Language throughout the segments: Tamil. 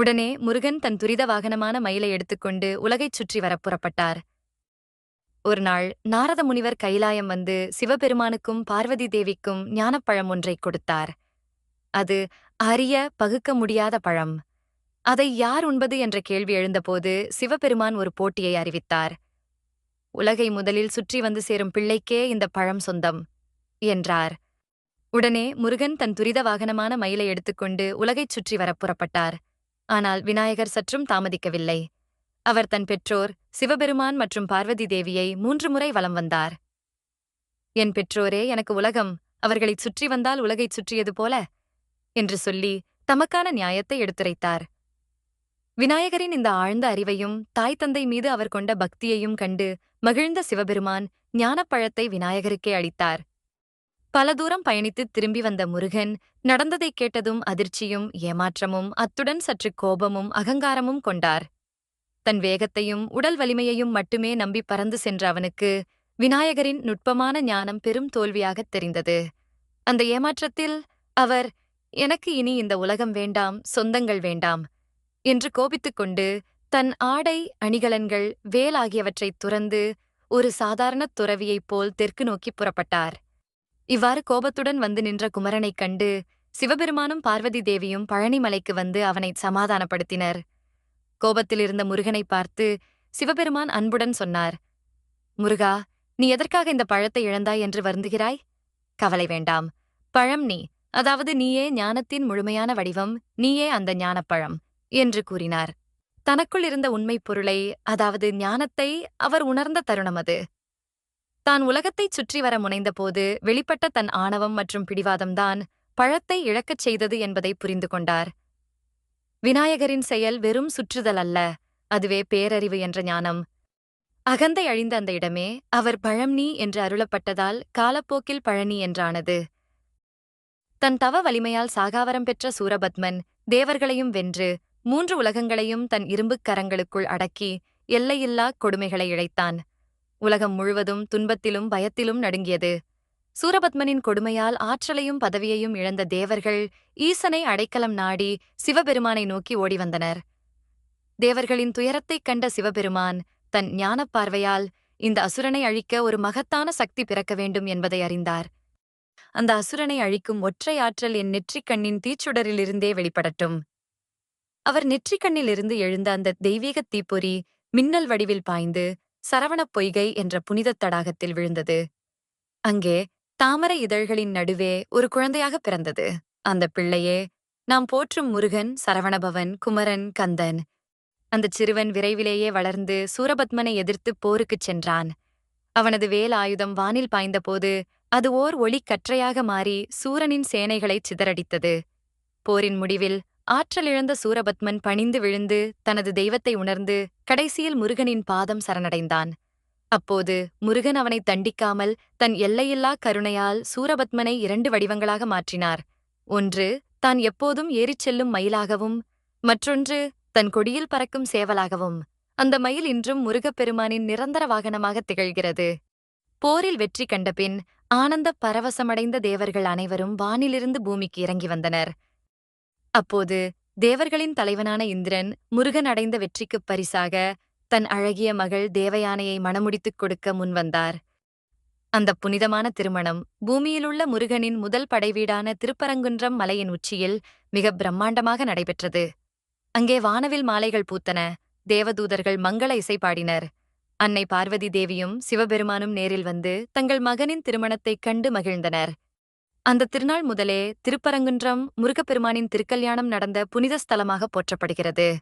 உடனே முருகன் தன் துரித வாகனமான மயிலை எடுத்துக்கொண்டு உலகைச் சுற்றி வரப் புறப்பட்டார். ஒரு நாள் நாரத முனிவர் கைலாயம் வந்து சிவபெருமானுக்கும் பார்வதி தேவிக்கும் ஞானப்பழம் ஒன்றைக் கொடுத்தார். அது அரிய பகுக்க முடியாத பழம். அதை யார் உண்பது என்ற கேள்வி எழுந்தபோது சிவபெருமான் ஒரு போட்டியை அறிவித்தார். உலகை முதலில் சுற்றி வந்து சேரும் பிள்ளைக்கே இந்த பழம் சொந்தம் என்றார். உடனே முருகன் தன் துரித வாகனமான மயிலை எடுத்துக்கொண்டு உலகைச் சுற்றி வரப் புறப்பட்டார். ஆனால் விநாயகர் சற்றும் தாமதிக்கவில்லை. அவர் தன் பெற்றோர் சிவபெருமான் மற்றும் பார்வதி தேவியை மூன்று முறை வலம் வந்தார். என் பெற்றோரே எனக்கு உலகம். அவர்களைச் சுற்றி வந்தால் உலகைச் சுற்றியது போல என்று சொல்லி தமக்கான நியாயத்தை எடுத்துரைத்தார். விநாயகரின் இந்த ஆழ்ந்த அறிவையும் தாய் தந்தை மீது அவர் கொண்ட பக்தியையும் கண்டு மகிழ்ந்த சிவபெருமான் ஞானப்பழத்தை விநாயகருக்கே அளித்தார். பல தூரம் பயணித்து திரும்பி வந்த முருகன் நடந்ததைக் கேட்டதும் அதிர்ச்சியும் ஏமாற்றமும் அத்துடன் சற்று கோபமும் அகங்காரமும் கொண்டார். தன் வேகத்தையும் உடல் வலிமையையும் மட்டுமே நம்பி பறந்து சென்ற அவனுக்கு விநாயகரின் நுட்பமான ஞானம் பெரும் தோல்வியாகத் தெரிந்தது. அந்த ஏமாற்றத்தில் அவர் எனக்கு இனி இந்த உலகம் வேண்டாம் சொந்தங்கள் வேண்டாம் என்று கோபித்துக் கொண்டு தன் ஆடை அணிகலன்கள் வேல் ஆகியவற்றைத் துறந்து ஒரு சாதாரண துறவியைப் போல் தெற்கு நோக்கி புறப்பட்டார். இவ்வாறு கோபத்துடன் வந்து நின்ற குமரனைக் கண்டு சிவபெருமானும் பார்வதி தேவியும் பழனிமலைக்கு வந்து அவனைச் சமாதானப்படுத்தினர். கோபத்தில் இருந்த முருகனை பார்த்து சிவபெருமான் அன்புடன் சொன்னார் முருகா நீ எதற்காக இந்த பழத்தை இழந்தாய் என்று வருந்துகிறாய்? கவலை வேண்டாம். பழம் நீ. அதாவது நீயே ஞானத்தின் முழுமையான வடிவம் நீயே அந்த ஞானப்பழம் என்று கூறினார். தனக்குள் இருந்த உண்மைப் பொருளை அதாவது ஞானத்தை அவர் உணர்ந்த தருணம் அது. தான் உலகத்தைச் சுற்றி வர முனைந்தபோது வெளிப்பட்ட தன் ஆணவம் மற்றும் பிடிவாதம்தான் பழத்தை இழக்கச் செய்தது என்பதை புரிந்து கொண்டார். விநாயகரின் செயல் வெறும் சுற்றுதல் அல்ல அதுவே பேரறிவு என்ற ஞானம். அகந்தை அழிந்த அந்த இடமே அவர் பழம்னி என்று அருளப்பட்டதால் காலப்போக்கில் பழனி என்றானது. தன் தவ வலிமையால் சாகாவரம் பெற்ற சூரபத்மன் தேவர்களையும் வென்று மூன்று உலகங்களையும் தன் இரும்புக் கரங்களுக்குள் அடக்கி எல்லையில்லா கொடுமைகளை இழைத்தான். உலகம் முழுவதும் துன்பத்திலும் பயத்திலும் நடுங்கியது. சூரபத்மனின் கொடுமையால் ஆற்றலையும் பதவியையும் இழந்த தேவர்கள் ஈசனை அடைக்கலம் நாடி சிவபெருமானை நோக்கி ஓடி வந்தனர் தேவர்களின் துயரத்தைக் கண்ட சிவபெருமான் தன் ஞானப் பார்வையால் இந்த அசுரனை அழிக்க ஒரு மகத்தான சக்தி பிறக்க வேண்டும் என்பதை அறிந்தார். அந்த அசுரனை அழிக்கும் ஒற்றை ஆற்றல் என் நெற்றிக் கண்ணின் தீச்சுடரிலிருந்தே வெளிப்படட்டும். அவர் நெற்றிக் கண்ணிலிருந்து எழுந்த அந்த தெய்வீகத் தீப்பொறி மின்னல் வடிவில் பாய்ந்து சரவணப் பொய்கை என்ற புனிதத் தடாகத்தில் விழுந்தது. அங்கே தாமரை இதழ்களின் நடுவே ஒரு குழந்தையாக பிறந்தது. அந்த பிள்ளையே நாம் போற்றும் முருகன் சரவணபவன் குமரன் கந்தன். அந்தச் சிறுவன் விரைவிலேயே வளர்ந்து சூரபத்மனை எதிர்த்துப் போருக்குச் சென்றான். அவனது வேல் ஆயுதம் வானில் பாய்ந்தபோது அது ஓர் ஒளிக் கற்றையாக மாறி சூரனின் சேனைகளைச் சிதறடித்தது. போரின் முடிவில் ஆற்றலிழந்த சூரபத்மன் பணிந்து விழுந்து தனது தெய்வத்தை உணர்ந்து கடைசியில் முருகனின் பாதம் சரணடைந்தான். அப்போது முருகன் அவனைத் தண்டிக்காமல் தன் எல்லையில்லா கருணையால் சூரபத்மனை இரண்டு வடிவங்களாக மாற்றினார். ஒன்று தான் எப்போதும் ஏறிச் செல்லும் மயிலாகவும் மற்றொன்று தன் கொடியில் பறக்கும் சேவலாகவும். அந்த மயில் இன்றும் முருகப்பெருமானின் நிரந்தர வாகனமாகத் திகழ்கிறது. போரில் வெற்றி கண்டபின் ஆனந்தப் பரவசமடைந்த தேவர்கள் அனைவரும் வானிலிருந்து பூமிக்கு இறங்கி வந்தனர். அப்போது தேவர்களின் தலைவனான இந்திரன் முருகன் அடைந்த வெற்றிக்குப் பரிசாக தன் அழகிய மகள் தேவயானையை மணமுடித்துக் கொடுக்க முன்வந்தார் அந்த புனிதமான திருமணம் பூமியிலுள்ள முருகனின் முதல் படைவீடான திருப்பரங்குன்றம் மலையின் உச்சியில் மிக பிரம்மாண்டமாக நடைபெற்றது. அங்கே வானவில் மாலைகள் பூத்தன தேவதூதர்கள் மங்கள இசை பாடினர். அன்னை பார்வதி தேவியும் சிவபெருமானும் நேரில் வந்து தங்கள் மகனின் திருமணத்தைக் கண்டு மகிழ்ந்தனர். அந்த திருநாள் முதலே திருப்பரங்குன்றம் முருகப்பெருமானின் திருக்கல்யாணம் நடந்த புனித ஸ்தலமாக போற்றப்படுகிறது.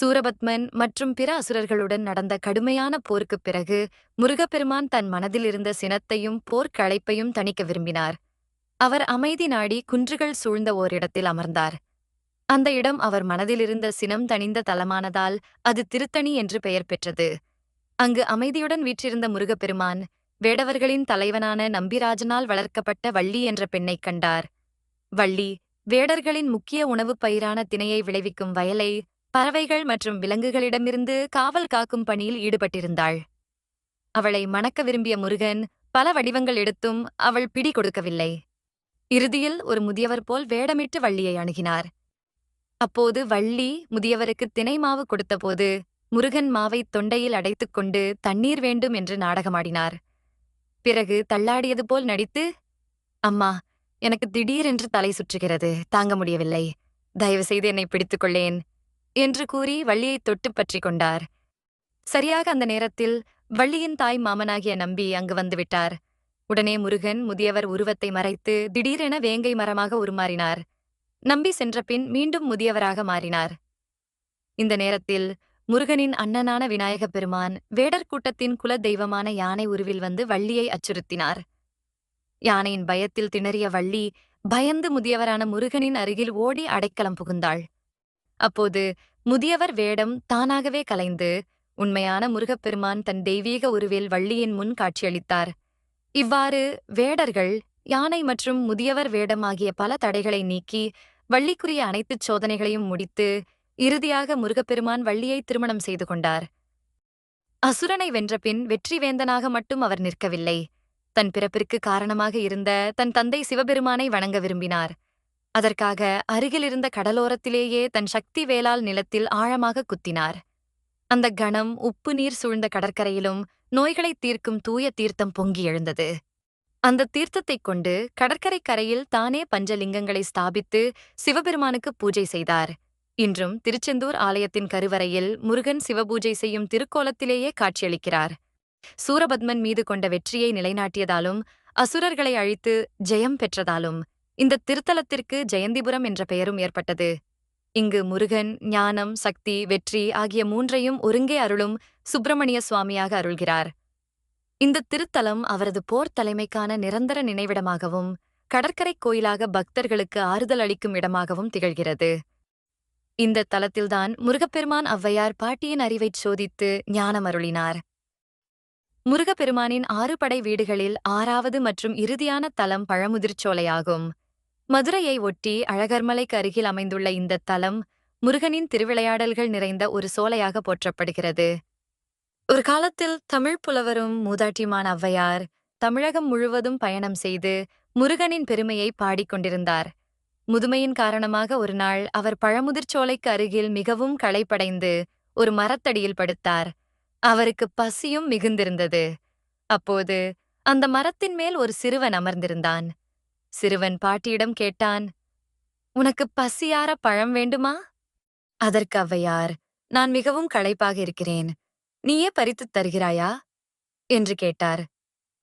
சூரபத்மன் மற்றும் பிற அசுரர்களுடன் நடந்த கடுமையான போருக்குப் பிறகு முருகப்பெருமான் தன் மனதில் இருந்த சினத்தையும் போர்க்களைப்பையும் தணிக்க விரும்பினார். அவர் அமைதி நாடி குன்றுகள் சூழ்ந்த ஓரிடத்தில் அமர்ந்தார். அந்த இடம் அவர் மனதிலிருந்த சினம் தணிந்த தலமானதால் அது திருத்தணி என்று பெயர் பெற்றது. அங்கு அமைதியுடன் வீற்றிருந்த முருகப்பெருமான் வேடவர்களின் தலைவனான நம்பிராஜனால் வளர்க்கப்பட்ட வள்ளி என்ற பெண்ணைக் கண்டார். வள்ளி வேடர்களின் முக்கிய உணவுப் பயிரான திணையை விளைவிக்கும் வயலை பறவைகள் மற்றும் விலங்குகளிடமிருந்து காவல் காக்கும் பணியில் ஈடுபட்டிருந்தாள். அவளை மணக்க விரும்பிய முருகன் பல வடிவங்கள் எடுத்தும் அவள் பிடி கொடுக்கவில்லை. இறுதியில் ஒரு முதியவர் போல் வேடமிட்டு வள்ளியை அணுகினார். அப்போது வள்ளி முதியவருக்கு தினை மாவு கொடுத்தபோது முருகன் மாவை தொண்டையில் அடைத்துக்கொண்டு தண்ணீர் வேண்டும் என்று நாடகமாடினார். பிறகு தள்ளாடியது போல் நடித்து அம்மா எனக்கு திடீரென்று தலை சுற்றுகிறது. தாங்க முடியவில்லை. தயவு செய்து என்னை பிடித்துக் கொள்ளேன் என்று கூறி வள்ளியை தொட்டுப் பற்றிக் கொண்டார். சரியாக அந்த நேரத்தில் வள்ளியின் தாய் மாமனாகிய நம்பி அங்கு வந்துவிட்டார் உடனே முருகன் முதியவர் உருவத்தை மறைத்து திடீரென வேங்கை மரமாக உருமாறினார். நம்பி சென்றபின் மீண்டும் முதியவராக மாறினார். இந்த நேரத்தில் முருகனின் அண்ணனான விநாயகப் பெருமான் வேடர் கூட்டத்தின் குல தெய்வமான யானை உருவில் வந்து வள்ளியை அச்சுறுத்தினார். யானையின் பயத்தில் திணறிய வள்ளி பயந்து முதியவரான முருகனின் அருகில் ஓடி அடைக்கலம் புகுந்தாள். அப்போது முதியவர் வேடம் தானாகவே கலைந்து உண்மையான முருகப்பெருமான் தன் தெய்வீக உருவில் வள்ளியின் முன் காட்சியளித்தார். இவ்வாறு வேடர்கள் யானை மற்றும் முதியவர் வேடம் ஆகிய பல தடைகளை நீக்கி வள்ளிக்குரிய அனைத்துச் சோதனைகளையும் முடித்து இறுதியாக முருகப்பெருமான் வள்ளியை திருமணம் செய்து கொண்டார். அசுரனை வென்றபின் வெற்றிவேந்தனாக மட்டும் அவர் நிற்கவில்லை. தன் பிறப்பிற்கு காரணமாக இருந்த தன் தந்தை சிவபெருமானை வணங்க விரும்பினார். அதற்காக அருகிலிருந்த கடலோரத்திலேயே தன் சக்தி வேளால் நிலத்தில் ஆழமாக குத்தினார். அந்த கணம் உப்பு நீர் சூழ்ந்த கடற்கரையிலும் நோய்களைத் தீர்க்கும் தூய தீர்த்தம் பொங்கி எழுந்தது. அந்த தீர்த்தத்தைக் கொண்டு கடற்கரை கரையில் தானே பஞ்சலிங்கங்களை ஸ்தாபித்து சிவபெருமானுக்கு பூஜை செய்தார். இன்றும் திருச்செந்தூர் ஆலயத்தின் கருவறையில் முருகன் சிவபூஜை செய்யும் திருக்கோலத்திலேயே காட்சியளிக்கிறார். சூரபத்மன் மீது கொண்ட வெற்றியை நிலைநாட்டியதாலும் அசுரர்களை அழித்து ஜெயம் பெற்றதாலும் இந்த திருத்தலத்திற்கு ஜெயந்திபுரம் என்ற பெயரும் ஏற்பட்டது. இங்கு முருகன் ஞானம் சக்தி வெற்றி ஆகிய மூன்றையும் ஒருங்கே அருளும் சுப்பிரமணிய சுவாமியாக அருள்கிறார். இந்த திருத்தலம் அவரது போர் தலைமைக்கான நிரந்தர நினைவிடமாகவும் கடற்கரை கோயிலாக பக்தர்களுக்கு ஆறுதல் அளிக்கும் இடமாகவும் திகழ்கிறது. இந்த தலத்தில்தான் முருகப்பெருமான் ஔவையார் பாட்டியின் அறிவைச் சோதித்து ஞானம் அருளினார். முருகப்பெருமானின் ஆறு படை வீடுகளில் ஆறாவது மற்றும் இறுதியான தலம் பழமுதிர்ச்சோலையாகும் மதுரையை ஒட்டி அழகர்மலைக்கு அருகில் அமைந்துள்ள இந்த தலம் முருகனின் திருவிளையாடல்கள் நிறைந்த ஒரு சோலையாக போற்றப்படுகிறது. ஒரு காலத்தில் தமிழ் புலவரும் மூதாட்டிமான் ஔவையார் தமிழகம் முழுவதும் பயணம் செய்து முருகனின் பெருமையை பாடிக்கொண்டிருந்தார் முதுமையின் காரணமாக ஒரு நாள் அவர் பழமுதிர்ச்சோலைக்கு அருகில் மிகவும் களைப்படைந்து ஒரு மரத்தடியில் படுத்தார். அவருக்கு பசியும் மிகுந்திருந்தது. அப்போது அந்த மரத்தின் மேல் ஒரு சிறுவன் அமர்ந்திருந்தான். சிறுவன் பாட்டியிடம் கேட்டான் உனக்கு பசியார பழம் வேண்டுமா? அதற்கு அவ்வையார் நான் மிகவும் களைப்பாக இருக்கிறேன். நீயே பறித்துத் தருகிறாயா? என்று கேட்டார்.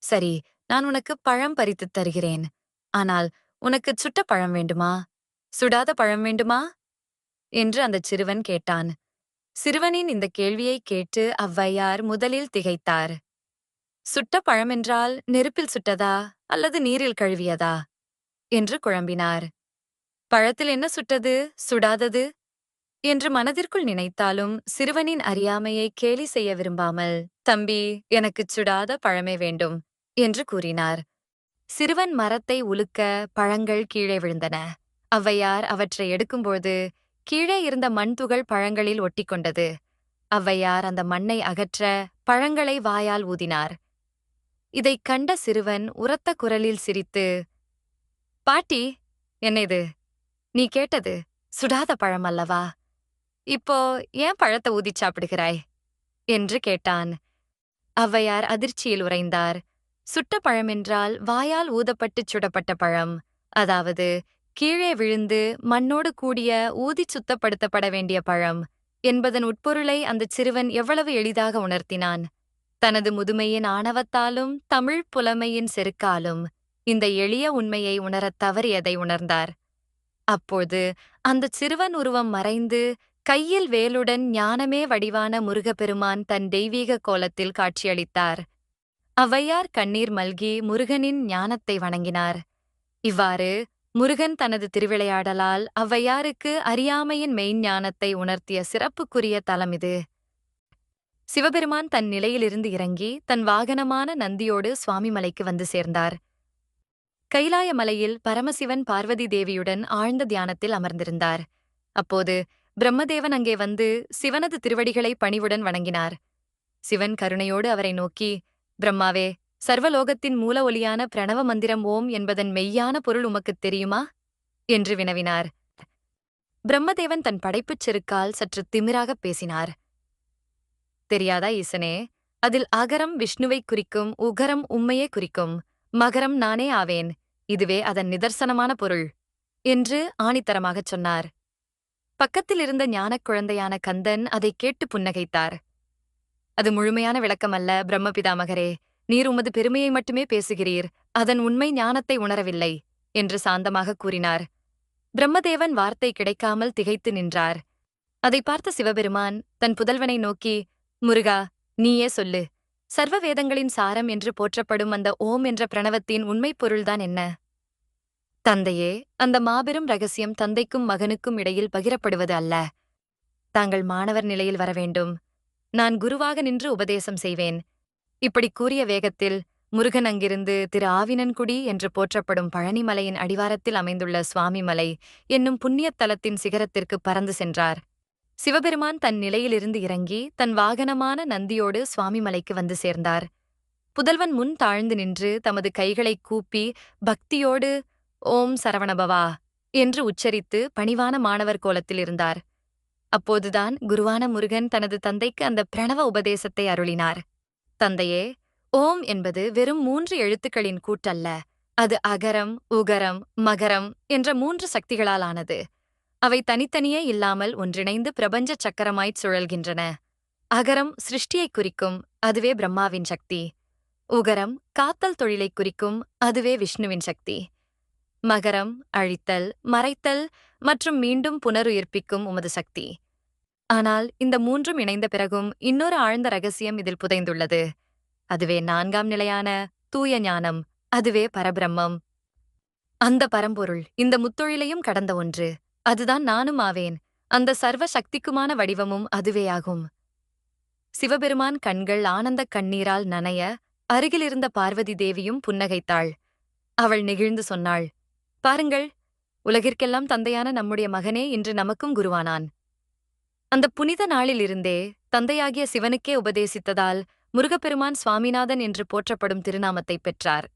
சரி நான் உனக்கு பழம் பறித்துத் தருகிறேன். ஆனால் உனக்கு சுட்ட பழம் வேண்டுமா? சுடாத பழம் வேண்டுமா? என்று அந்தச் சிறுவன் கேட்டான். சிறுவனின் இந்த கேள்வியைக் கேட்டு அவ்வையார் முதலில் திகைத்தார். சுட்ட பழமென்றால் நெருப்பில் சுட்டதா? அல்லது நீரில் கழுவியதா? என்று குழம்பினார். பழத்தில் என்ன சுட்டது? சுடாதது? என்று மனதிற்குள் நினைத்தாலும் சிறுவனின் அறியாமையை கேலி செய்ய விரும்பாமல் தம்பி எனக்குச் சுடாத பழமே வேண்டும் என்று கூறினார். சிறுவன் மரத்தை உலுக்க பழங்கள் கீழே விழுந்தன. ஔவையார் அவற்றை எடுக்கும்போது கீழே இருந்த மண்துகள் பழங்களில் ஒட்டிக்கொண்டது. ஔவையார் அந்த மண்ணை அகற்ற பழங்களை வாயால் ஊதினார். இதைக் கண்ட சிறுவன் உரத்த குரலில் சிரித்து பாட்டி என்ன இது நீ கேட்டது சுடாத பழம் அல்லவா? இப்போ ஏன் பழத்தை ஊதிச் சாப்பிடுகிறாய்? என்று கேட்டான். ஔவையார் அதிர்ச்சியில் உறைந்தார். சுட்ட பழமென்றால் வாயால் ஊதப்பட்டுச் சுடப்பட்ட பழம். அதாவது கீழே விழுந்து மண்ணோடு கூடிய ஊதிச் சுத்தப்படுத்தப்பட வேண்டிய பழம். என்பதன் உட்பொருளை அந்தச் சிறுவன் எவ்வளவு எளிதாக உணர்த்தினான். தனது முதுமையின் ஆணவத்தாலும் தமிழ் புலமையின் செருக்காலும் இந்த எளிய உண்மையை உணரத் தவறியதை உணர்ந்தார். அப்போது அந்தச் சிறுவன் உருவம் மறைந்து கையில் வேலுடன் ஞானமே வடிவான முருகப்பெருமான் தன் தெய்வீக கோலத்தில் காட்சியளித்தார். ஔவையார் கண்ணீர் மல்கி முருகனின் ஞானத்தை வணங்கினார். இவ்வாறு முருகன் தனது திருவிளையாடலால் ஔவையாருக்கு அறியாமையின் மெய்ஞானத்தை உணர்த்திய சிறப்புக்குரிய தலம் இது. சிவபெருமான் தன் நிலையிலிருந்து இறங்கி தன் வாகனமான நந்தியோடு சுவாமிமலைக்கு வந்து சேர்ந்தார். கைலாய மலையில் பரமசிவன் பார்வதி தேவியுடன் ஆழ்ந்த தியானத்தில் அமர்ந்திருந்தார். அப்போது பிரம்மதேவன் அங்கே வந்து சிவனது திருவடிகளை பணிவுடன் வணங்கினார். சிவன் கருணையோடு அவரை நோக்கி பிரம்மாவே சர்வலோகத்தின் மூல ஒலியான பிரணவ மந்திரம் ஓம் என்பதன் மெய்யான பொருள் உமக்குத் தெரியுமா? என்று வினவினார். பிரம்மதேவன் தன் படைப்புச் செருக்கால் சற்று திமிராகப் பேசினார். தெரியாதா ஈசனே அதில் அகரம் விஷ்ணுவைக் குறிக்கும் உகரம் உம்மையே குறிக்கும் மகரம் நானே ஆவேன் இதுவே அதன் நிதர்சனமான பொருள் என்று ஆணித்தரமாகச் சொன்னார். பக்கத்தில் இருந்த ஞானக் குழந்தையான கந்தன் அதைக் கேட்டு புன்னகைத்தார். அது முழுமையான விளக்கமல்ல பிரம்மபிதாமகரே. நீர் உமது பெருமையை மட்டுமே பேசுகிறீர் அதன் உண்மை ஞானத்தை உணரவில்லை என்று சாந்தமாக கூறினார். பிரம்மதேவன் வார்த்தை கிடைக்காமல் திகைத்து நின்றார். அதை பார்த்த சிவபெருமான் தன் புதல்வனை நோக்கி முருகா நீயே சொல்லு. சர்வ வேதங்களின் சாரம் என்று போற்றப்படும் அந்த ஓம் என்ற பிரணவத்தின் உண்மைப் பொருள்தான் என்ன? தந்தையே அந்த மாபெரும் ரகசியம் தந்தைக்கும் மகனுக்கும் இடையில் பகிரப்படுவது அல்ல. தாங்கள் மாணவர் நிலையில் வர வேண்டும் நான் குருவாக நின்று உபதேசம் செய்வேன். இப்படி கூறிய வேகத்தில் முருகன் அங்கிருந்து திரு ஆவினன்குடி என்று போற்றப்படும் பழனிமலையின் அடிவாரத்தில் அமைந்துள்ள சுவாமிமலை என்னும் புண்ணியத் தலத்தின் சிகரத்திற்கு பறந்து சென்றார். சிவபெருமான் தன் நிலையிலிருந்து இறங்கி தன் வாகனமான நந்தியோடு சுவாமிமலைக்கு வந்து சேர்ந்தார். புதல்வன் முன் தாழ்ந்து நின்று தமது கைகளைக் கூப்பி பக்தியோடு ஓம் சரவணபவா என்று உச்சரித்து பணிவான மாணவர் கோலத்தில் இருந்தார். அப்போதுதான் குருவான முருகன் தனது தந்தைக்கு அந்த பிரணவ உபதேசத்தை அருளினார். தந்தையே ஓம் என்பது வெறும் மூன்று எழுத்துக்களின் கூட்டல்ல. அது அகரம் உகரம் மகரம் என்ற மூன்று சக்திகளால் ஆனது அவை தனித்தனியே இல்லாமல் ஒன்றிணைந்து பிரபஞ்ச சக்கரமாய்ச் சுழல்கின்றன. அகரம் சிருஷ்டியைக் குறிக்கும் அதுவே பிரம்மாவின் சக்தி. உகரம் காத்தல் தொழிலைக் குறிக்கும் அதுவே விஷ்ணுவின் சக்தி. மகரம் அழித்தல் மறைத்தல் மற்றும் மீண்டும் புனருயிர்ப்பிக்கும் உமது சக்தி. ஆனால் இந்த மூன்றும் இணைந்த பிறகும் இன்னொரு ஆழ்ந்த ரகசியம் இதில் புதைந்துள்ளது. அதுவே நான்காம் நிலையான தூய ஞானம் அதுவே பரபிரம்மம். அந்த பரம்பொருள் இந்த முத்தொழிலையும் கடந்த ஒன்று. அதுதான் நானும் ஆவேன். அந்த சர்வ சக்திக்குமான வடிவமும் அதுவேயாகும் சிவபெருமான் கண்கள் ஆனந்தக் கண்ணீரால் நனைய அருகிலிருந்த பார்வதி தேவியும் புன்னகைத்தாள். அவள் நெகிழ்ந்து சொன்னாள் பாருங்கள் உலகிற்கெல்லாம் தந்தையான நம்முடைய மகனே இன்று நமக்கும் குருவானான். அந்த புனித நாளிலிருந்தே தந்தையாகிய சிவனுக்கே உபதேசித்ததால் முருகப்பெருமான் சுவாமிநாதன் என்று போற்றப்படும் திருநாமத்தைப் பெற்றார்.